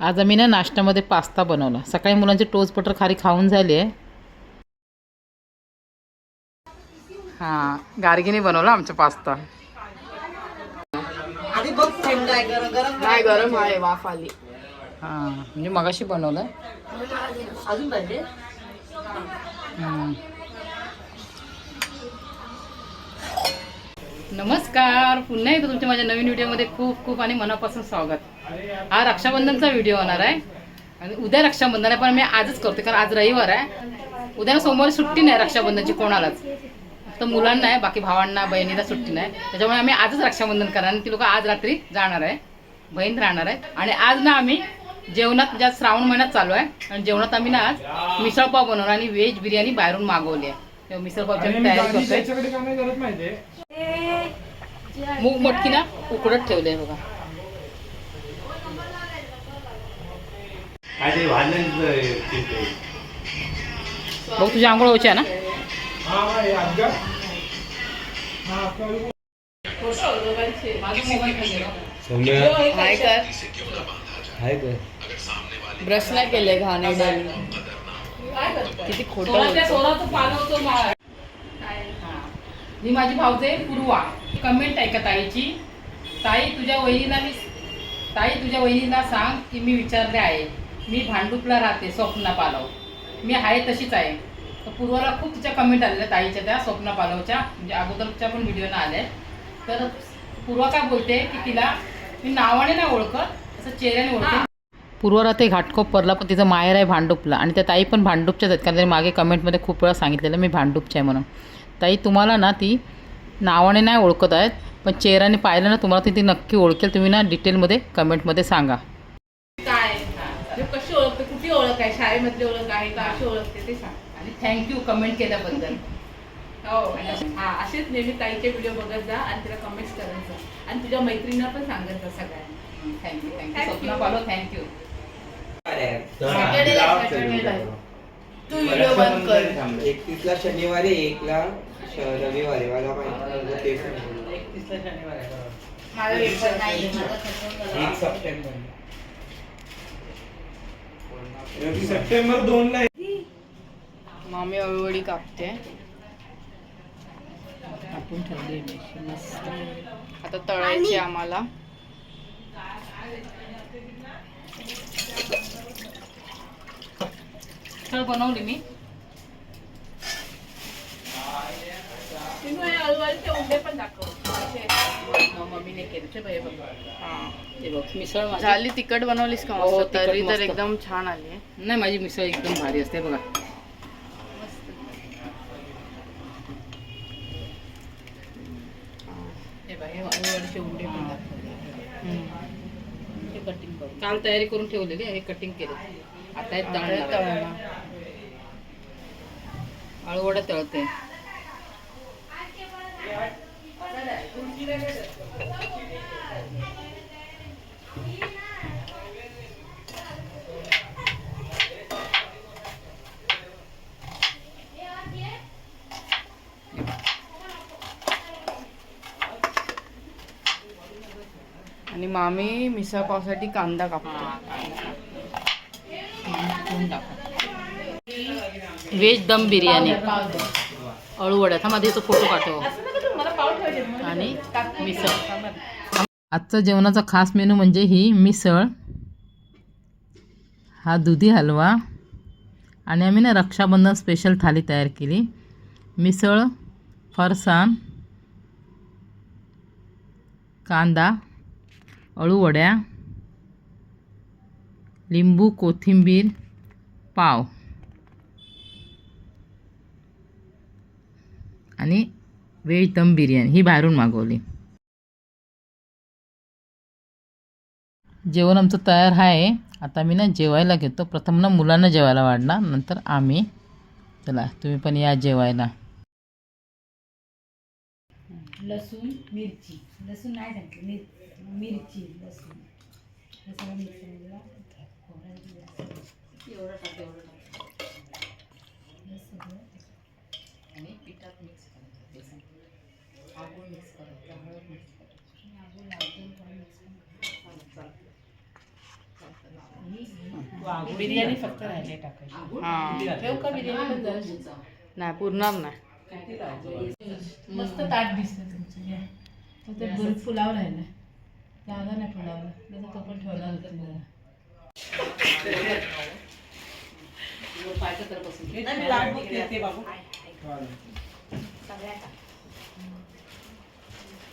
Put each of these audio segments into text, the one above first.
आज आम्ही ना नाश्त्यामध्ये पास्ता बनवला. सकाळी मुलांची टोस्ट बटर खारी खाऊन झाली आहे. हां गार्गीने बनवला आमचा पास्ता. नाही गरम आहे वाफ आली. हां म्हणजे मगाशी बनवलं. अजून पाहिजे? नमस्कार. पुन्हा एकदा तुमच्या माझ्या नवीन व्हिडिओमध्ये खूप खूप आणि मनापासून स्वागत. हा रक्षाबंधनचा व्हिडिओ होणार आहे. आणि उद्या रक्षाबंधन आहे पण मी आजच करते कारण आज रविवार आहे. उद्या सोमवारी सुट्टी नाही रक्षाबंधनची कोणालाच. फक्त मुलांना आहे बाकी भावांना बहिणीला सुट्टी नाही. त्याच्यामुळे आम्ही आजच रक्षाबंधन करणार आणि ती लोक आज रात्री जाणार आहे. बहीण राहणार आहे. आणि आज ना आम्ही जेवणात ज्या श्रावण महिन्यात चालू आहे आणि जेवणात आम्ही ना आज मिसळपाव बनवणार आणि व्हेज बिर्याणी बाहेरून मागवली आहे. तयारी करतोय. माहितीये? मूग मटकी ना उकडत ठेवले बघा. काय ते भांडण बघ तुझी आंघोळ व्हायची आहे ना? हा हे हा ब्रश नाही केले घाणे किती खोटं. ही. माझी भाऊजे पूर्वा. कमेंट आहे का ताईची ताई तुझ्या वहिनीला मी ताई तुझ्या वहिनीला सांग की मी विचारले आहे. मी भांडुपला राहते स्वप्ना पालव. मी आहे तशीच आहे. तर पूर्वाला खूप तिच्या कमेंट आलेल्या ताईच्या त्या स्वप्ना पालवच्या. म्हणजे अगोदरच्या पण व्हिडिओना आल्या तर पूर्वा काय बोलते की तिला मी नावाने नाही ओळखत असं चेहऱ्याने ओळखते. पूर्व राहते घाटकोपरला पण तिचं माहेर आहे भांडुपला. आणि त्या ताई पण भांडुपच्याच आहेत. कारण त्यांनी मागे कमेंटमध्ये खूप वेळा सांगितलेलं मी भांडुपची आहे म्हणून. ताई तुम्हाला ना ती नावाने नाही ओळखत आहेत पण चेहऱ्याने पाहिलं ना तुम्हाला ती ती नक्की ओळखेल. तुम्ही ना डिटेलमध्ये कमेंटमध्ये सांगा. काय म्हणजे कशी ओळखते? कुठली ओळख आहे? शाळेमधली ओळख आहे का? अशी ओळखते ते सांग. आणि थँक्यू कमेंट केल्याबद्दल. हो हा असेच नेहमी ताईचे व्हिडिओ बघत जा आणि तिला कमेंट्स करत जा. आणि तुझ्या मैत्रिणींना पण सांगत जा सगळ्यांना. Thank you thank you. स्वप्ना पालो थँक्यू तू व्हिडिओ बंद कर. एकतीसला शनिवारी एकला श- रविवारी. मला माहिती ते पण. माझा पेपर नाही एक सप्टेंबर. सप्टेंबर दोन ला मामी अळूवडी कापते. आपण ठेवली मस्त. आता तळायची आम्हाला. तर बनवली मी. मम्मीने मिसळ झाली तिखट बनवलीस का हो, तरी तर. एकदम छान आली नाही माझी मिसळ एकदम भारी असते बघा. काल तयारी करून ठेवलेली आहे, हे कटिंग केले. आता अळूवड्या तळते. आणि मामी मिसळ पावसाठी कांदा. कापतो व्हेज दम बिर्याणी अळूवड्या थांबा त्याचा फोटो पाठव. आणि मिसळ. आजचा जेवणाचा खास मेनू म्हणजे ही मिसळ. हा दुधी हलवा. आणि आम्ही ना रक्षाबंधन स्पेशल थाली तयार केली. मिसळ फरसाण कांदा अळूवड्या लिंबू कोथिंबीर पाव. आणि वेळ दम बिर्याणी ही बाहेरून मागवली. जेवण आमचं तयार आहे. आता मी ना जेवायला घेतो. प्रथम ना मुलांना जेवायला वाढणार. नंतर आम्ही. चला तुम्ही पण या जेवायला. लसूण मिरची. लसूण नाही सांगितलं मिर मिरची लसूण. एवढं टाक एवढं टाक हे सगळं आणि पिठात मिक्स करायचं आगोळ मिक्स करायचं हळद मिक्स करायची आगोळ लावतो मिक्स करायचं ही बिर्याणी फक्त राहिले टाकायची. हा. ठेव का बिर्याणी? नाही पुरणार नाही. मस्त ताट दिसतं तुमचं घ्या. तर ते भर पुलाव राहिला नाही पुलावला. नाही तर तो पण ठेवला होता पाहिजे तर बसून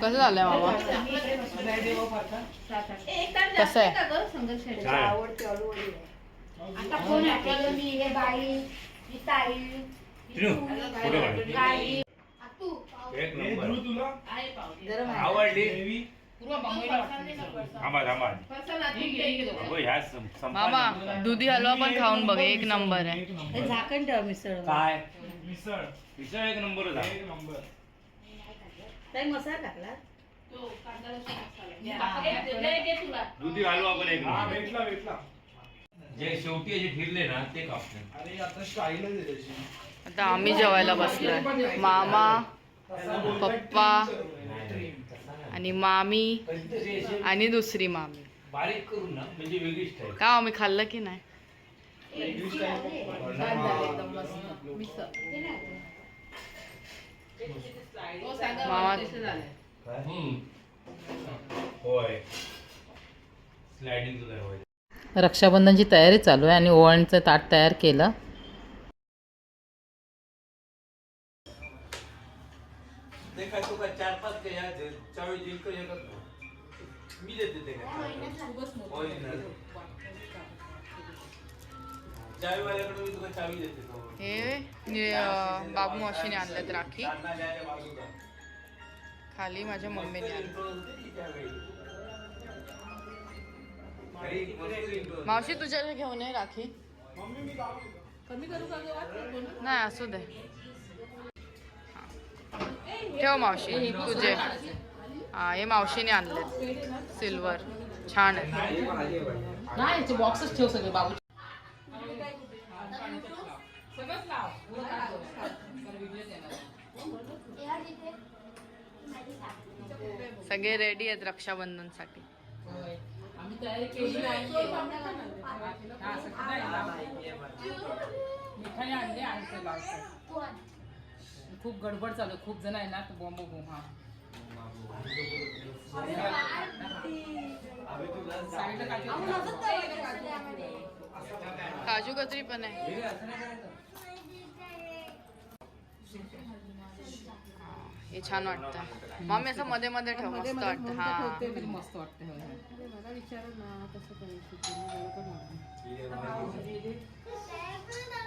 कसं झालंय मामा कसं आहे? आता कोण आपल्याला मी हे बाई ही ताई ही तू, पाव. हे आवडली. पूर्वा वाटतं. थांबा थांबा. अगं ह्या सं- मामा. दुधी हलवा पण खाऊन बघ एक नंबर आहे. नंबर झाकण ठेवा मिसळ. काय? मिसळ. विषय एक नंबरच आहे. एक नंबर. ताई मसाला टाकला? दुधी हलवा पण एक हा नंबर. भेटला भेटला. जे शेवटी जे फिरले ना ते कापले. अरे आता स्टाईलच आहे त्याची. आता आम्ही जेवायला बसलोय. मामा पप्पा trim. आणि मामी आणि दुसरी मामी. बारीक करून ना म्हणजे वेगळी स्टाईल का आम्ही खाल्लं की नाही? रक्षाबंधनची तयारी चालू आहे आणि ओवाळणीचं ताट तयार केलं. मी देते हे बाबू मावशीने आणल्यात राखी. खाली माझ्या मम्मीने आणलं. मावशी तुझ्याकडे घेऊन ये राखी. कमी करू का गं वाट? नाही असू दे. हा. ठेव मावशी तुझे. हा हे. मावशीने आणले सिल्वर. छान आहे. हे बॉक्सच ठेव सगळे बाबू. सगळे रेडी आहेत. आम्ही तयारी केली हा. मिठाई आणली आणि तू आण. खूप गडबड चालू आहे. खूप जण आहे ना बॉम्ब हा साईडला काजू कतरी पण आहे हे छान वाटतं. मामी असं मध्ये मध्ये ठेव मस्त वाटतं. हा. मस्त वाटतं होय, होय.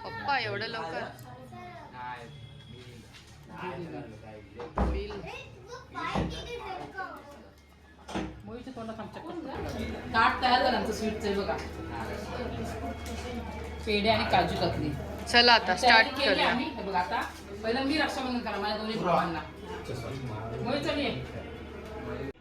पप्पा एवढं लवकर? बिल मोहितच्या तोंडात आमच्या ताट तयार झालं आमचं स्वीटचं बघा. पेढे आणि काजू कतली चला आता स्टार्ट करूया. हे बघा आता पहिलं मी रक्षाबंधन करा माझ्या दोन्ही भावांना. मोहित चल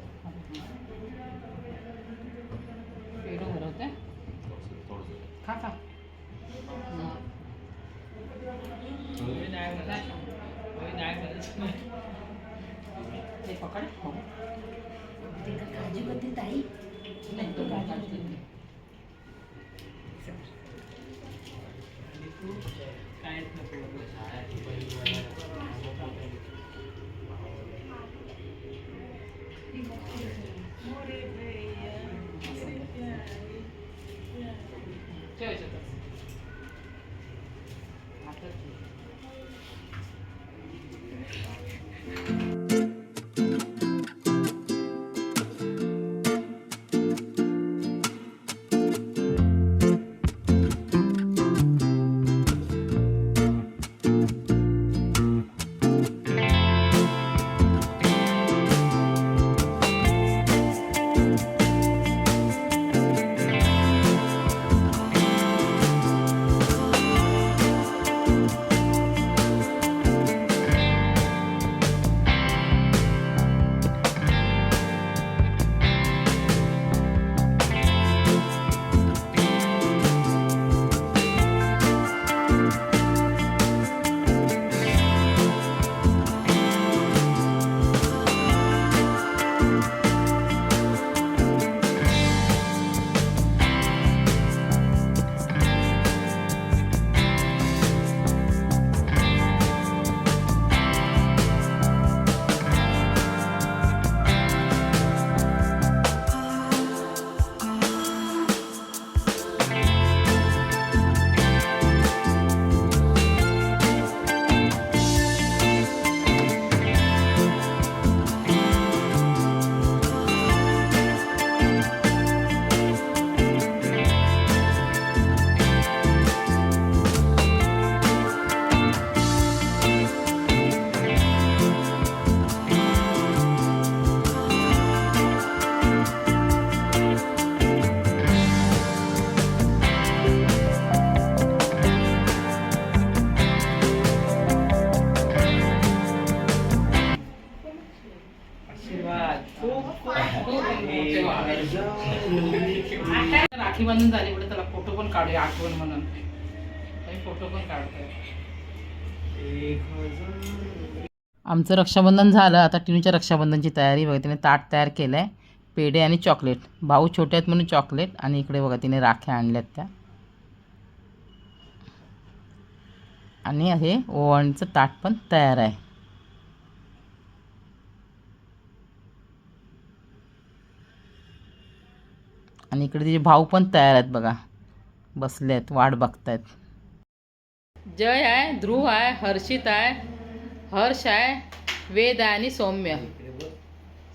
ते पकड हो. ते काळजी करते ताई नाही, तो काय काढते आमचं रक्षाबंधन झालं. आता टिनूच्या रक्षाबंधनची तयारी बघा तिने ताट तयार केलं आहे पेढे आणि चॉकलेट. भाऊ छोटे आहेत म्हणून चॉकलेट आणि इकडे बघा तिने राख्या आणल्यात त्या. आणि हे ओवणचं ताट पण तयार आहे. आणि इकडे तिचे भाऊ पण तयार आहेत बघा. बसले आहेत वाट बघतायत. जय आहे ध्रुव आहे हर्षित आहे. हर्ष आहे वेद आहे आणि सौम्य.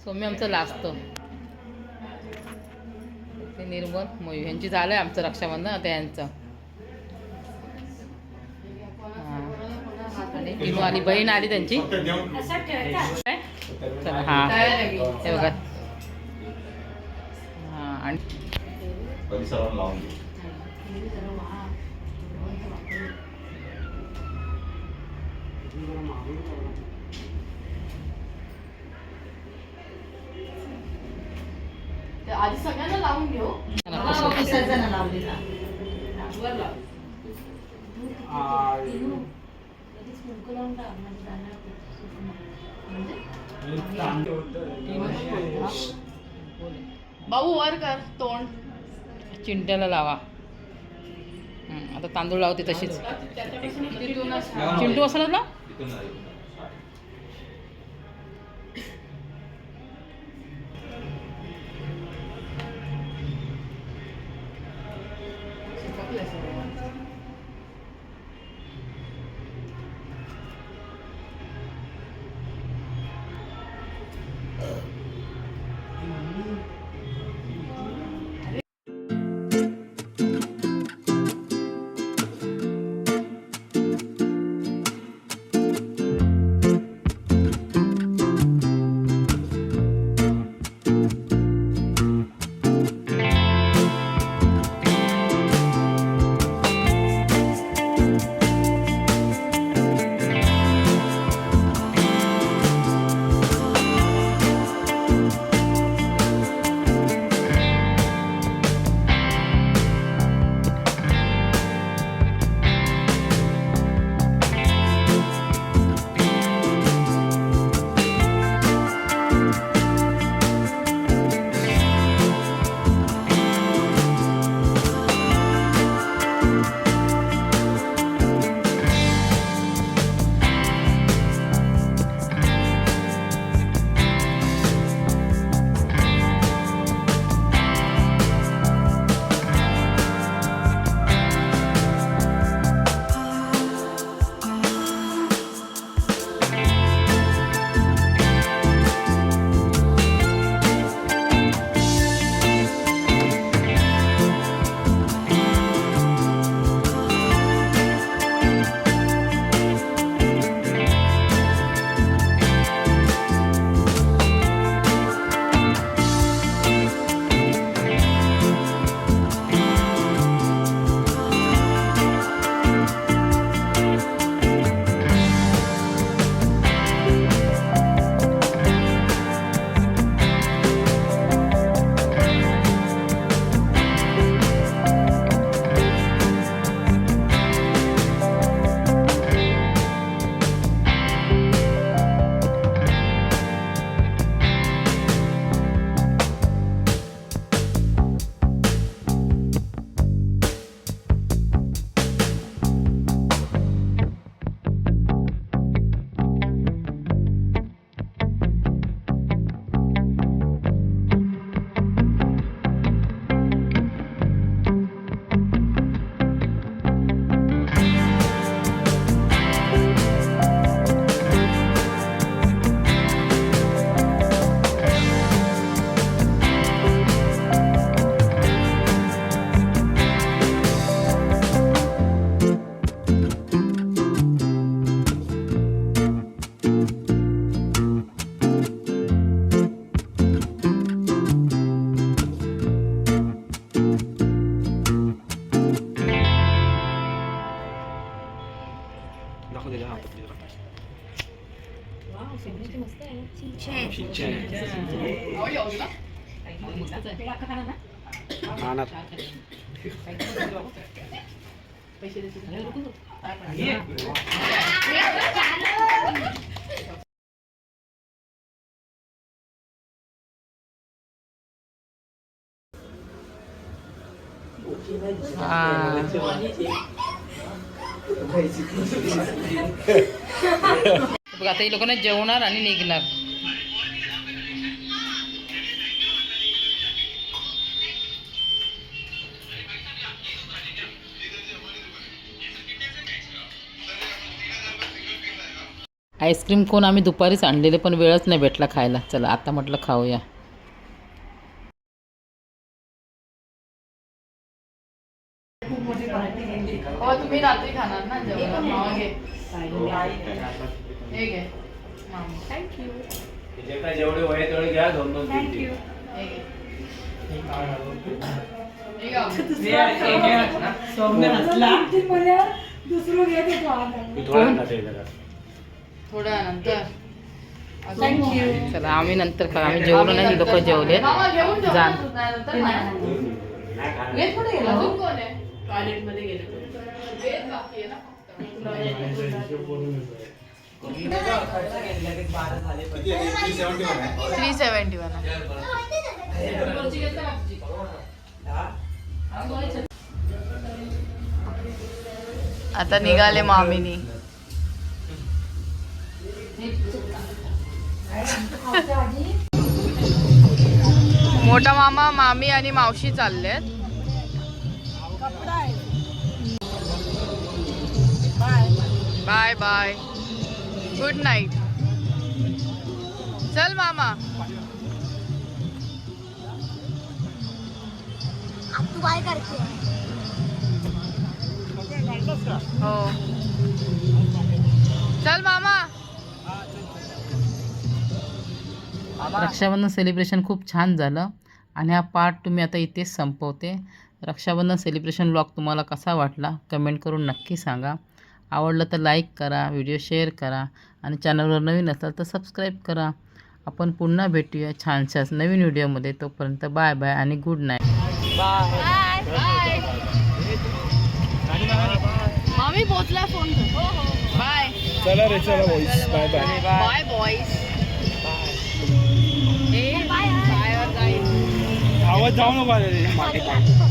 सौम्य आमचं लाजतं ते निर्मल मयू यांची झालं आहे आमचं रक्षाबंधन आता यांचं. हां. आणि आली बहीण आली त्यांची. हां. हे बघा. हां आणि परिसराला लावून दे आधी सगळ्यांना लावून घेऊ. भाऊ वर कर तोंड. चिंट्याला लावा. हं, आता तांदूळ लावते तशीच. चिंटू असला ना? 跟哪有？बघ आता ही लोकांना जेवणार आणि निघणार. आईस्क्रीम कोण आम्ही दुपारीच आणलेले पण वेळच नाही भेटला खायला. चला आता म्हटलं खाऊया हो तुम्ही रात्री खाणार ना जेवण मावा घे हे घे मामा थँक्यू जे काय जेवढे वय तेवढे घ्या दोन दोन तीन तीन. हे घे हे घ्या. मी थोडा वेळ खाते जरा. थोड्या नंतर चला आम्ही नंतर खा आम्ही जेवलो नाही लोक जेवले मामा घेऊन जाऊ जा. ना नंतर नाही. नाही खाणार. वेद कुठे गेला अजून कोण आहे टॉयलेटमध्ये गेले वेद बाकी आहे ना फक्त. थ्री सेवन्टी वन आता निघाले मामीनी. मोठा मामा मामी आणि मावशी चाललेत. Bye bye. गुड नाईट चल मामा. तू काय करते? हो. चल मामा. रक्षाबंधन सेलिब्रेशन खूप छान झालं. आणि हा पार्ट तुम्ही आता इथेच संपवते. रक्षाबंधन सेलिब्रेशन ब्लॉग तुम्हाला कसा वाटला? कमेंट करून नक्की सांगा. आवडलं तर लाईक करा व्हिडिओ शेअर करा आणि चॅनलवर नवीन असाल तर सबस्क्राईब करा. आपण पुन्हा भेटूया छानशाच नवीन व्हिडिओमध्ये तोपर्यंत बाय बाय आणि गुड नाईट मामी पोचला फोन बाय चला रे चला boys. Bye bye bye boys bye आवाज जाऊ नको.